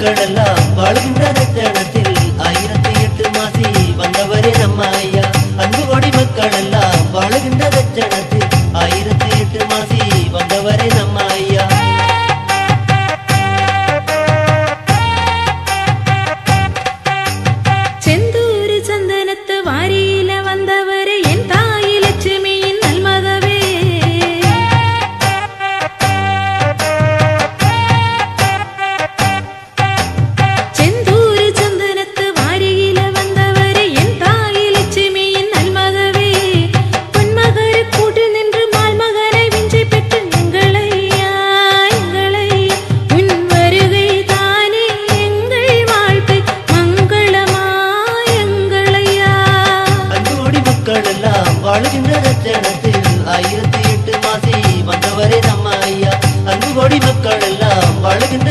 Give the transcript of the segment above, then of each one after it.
மக்கள் எல்லாம் வாழ்கின்ற அழுகின்ற ரத்தனத்தில் ஆயிரத்தி எட்டு மாசி வந்தவரே நம்ம ஐயா அன்பு கோடி மக்கள் எல்லாம் வாழுகின்ற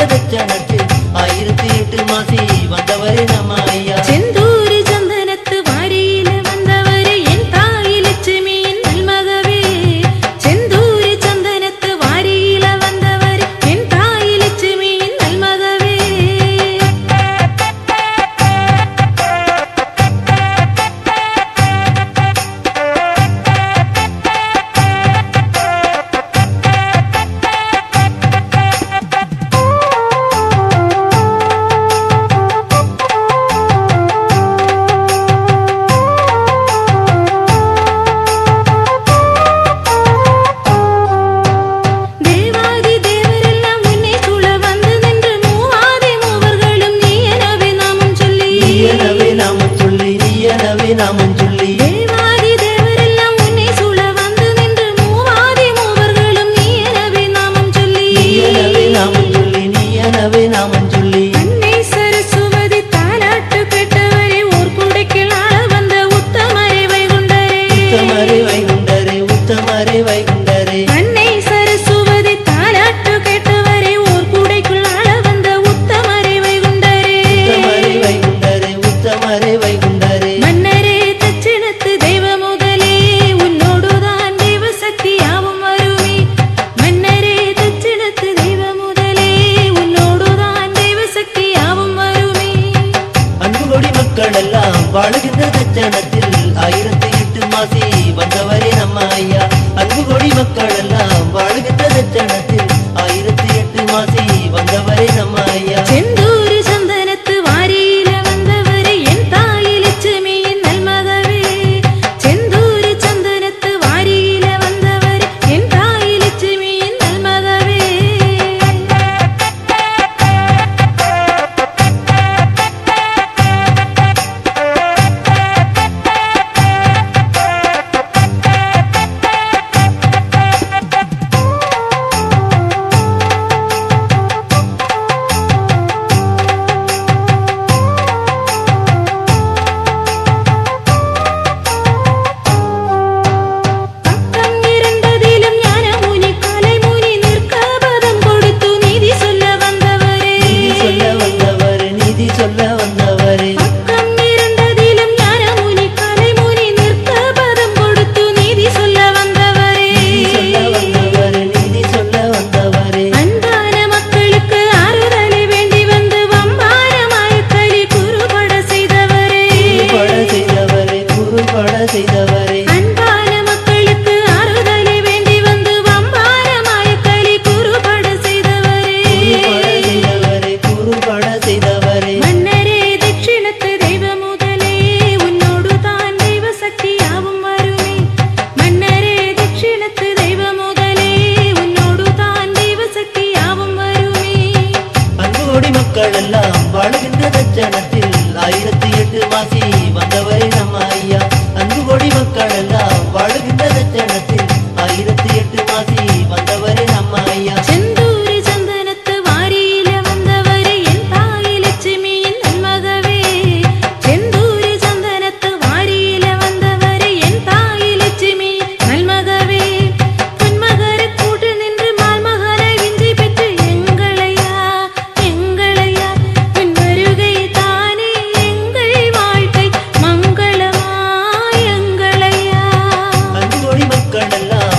ஆயிரத்தி எட்டு மாசி வந்தவரே நம்ம ஐயா. அன்பு கொடி மக்கள் எல்லாம் குடிமக்கள் எல்லாம் வாழ்கின்ற தச்சனத்தில் ஆயிரத்தி எட்டு மாசி